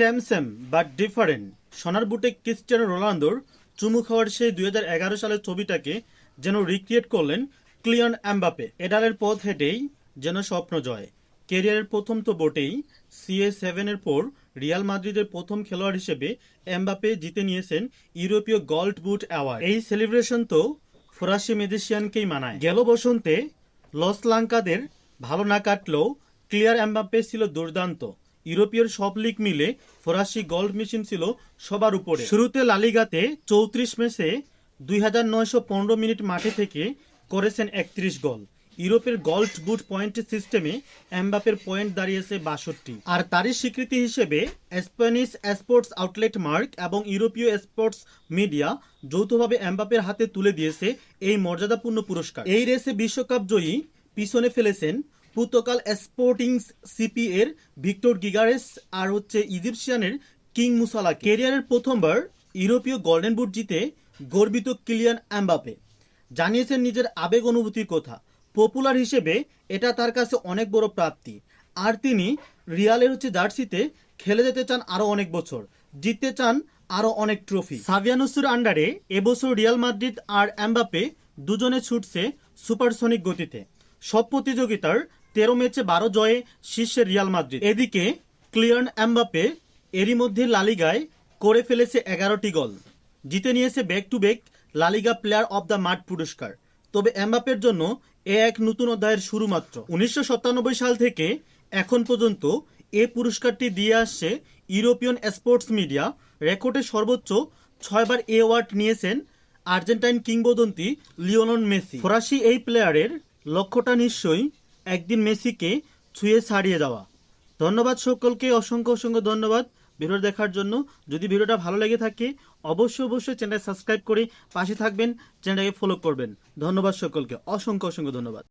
Same same, but different. সোনার বুটে Cristiano রোনালদোর চুমু খাওয়ার সেই দুই সালের ছবিটাকে যেন রিক্রিয়েট করলেন ক্লিয়ন অ্যাম্বাপে এডালের পথ হেঁটেই যেন স্বপ্ন জয়। কেরিয়ারের প্রথম তো বটেই, সিএ সেভেনের পর রিয়াল মাদ্রিদের প্রথম খেলোয়াড় হিসেবে এমবাপে জিতে নিয়েছেন ইউরোপীয় গোল্ড বুট অ্যাওয়ার্ড। এই সেলিব্রেশন তো ফরাসি ম্যাজিশিয়ানকেই মানায়। গেল বসন্তে লস লাঙ্কাদের ভালো না কাটলেও ক্লিয়ার এমবাপ্পে ছিল দুর্দান্ত। ইউরোপীয় সব লিগ মিলে ফরাসি গোল্ড মেশিন ছিল সবার উপরে। শুরুতে লালিগাতে চৌত্রিশ ম্যাচে দুই হাজার নয়শো পনেরো মিনিট মাঠে থেকে করেছেন একত্রিশ গোল ইউরোপের গোল্ড বুট পয়েন্ট সিস্টেমে এমবাপের পয়েন্ট দাঁড়িয়েছে বাষট্টি। আর তারই স্বীকৃতি হিসেবে স্প্যানিশ স্পোর্টস আউটলেট মার্ক এবং ইউরোপীয় স্পোর্টস মিডিয়া যৌথভাবে এমবাপের হাতে তুলে দিয়েছে এই মর্যাদাপূর্ণ পুরস্কার। এই রেসে বিশ্বকাপ জয়ী পিছনে ফেলেছেন পুর্তকাল স্পোর্টিংস সিপি এর ভিক্টর গিগারেস আর হচ্ছে ইজিপশিয়ানের কিং মুসালা কেরিয়ারের প্রথমবার ইউরোপীয় গোল্ডেন বুট জিতে গর্বিত কিলিয়ান এমবাপে জানিয়েছেন নিজের আবেগ অনুভূতির কথা। পপুলার হিসেবে এটা তার কাছে অনেক বড় প্রাপ্তি। আর তিনি রিয়ালের হচ্ছে জার্সিতে খেলে যেতে চান আরও অনেক বছর। জিততে চান আরও অনেক ট্রফি। সাভিয়ানুসুর আন্ডারে এবছর রিয়াল মাদ্রিদ আর এমবাপে দুজনে ছুটছে সুপারসনিক গতিতে। সব প্রতিযোগিতার তেরো ম্যাচে বারো জয়ে শীর্ষে রিয়াল মাদ্রিদ। এদিকে ক্লিয়ার্ন এমবাপে এরই মধ্যে লালিগায় করে ফেলেছে এগারোটি গোল। জিতে নিয়েছে back to back LaLiga player of the মাঠ পুরস্কার। তবে এমবাপের জন্য এ এক নতুন অধ্যায়ের শুরু মাত্র। উনিশশো সাতানব্বই সাল থেকে এখন পর্যন্ত এ পুরস্কারটি দিয়ে আসছে ইউরোপিয়ান স্পোর্টস মিডিয়া। রেকর্ডে সর্বোচ্চ ছয়বার এ অ্যাওয়ার্ড নিয়েছেন আর্জেন্টাইন কিংবদন্তি লিওনন মেসি। ফরাসি এই প্লেয়ারের লক্ষ্যটা নিশ্চয়ই একদিন মেসিকে ছুঁয়ে ছাড়িয়ে যাওয়া। ধন্যবাদ সকলকে, অসংখ্য অসংখ্য ধন্যবাদ ভিডিও দেখার জন্য। যদি ভিডিওটা ভালো লেগে থাকে, অবশ্যই অবশ্যই চ্যানেল সাবস্ক্রাইব করে পাশে থাকবেন, চ্যানেলটাকে ফলো করবেন। ধন্যবাদ সকলকে, অসংখ্য অসংখ্য ধন্যবাদ।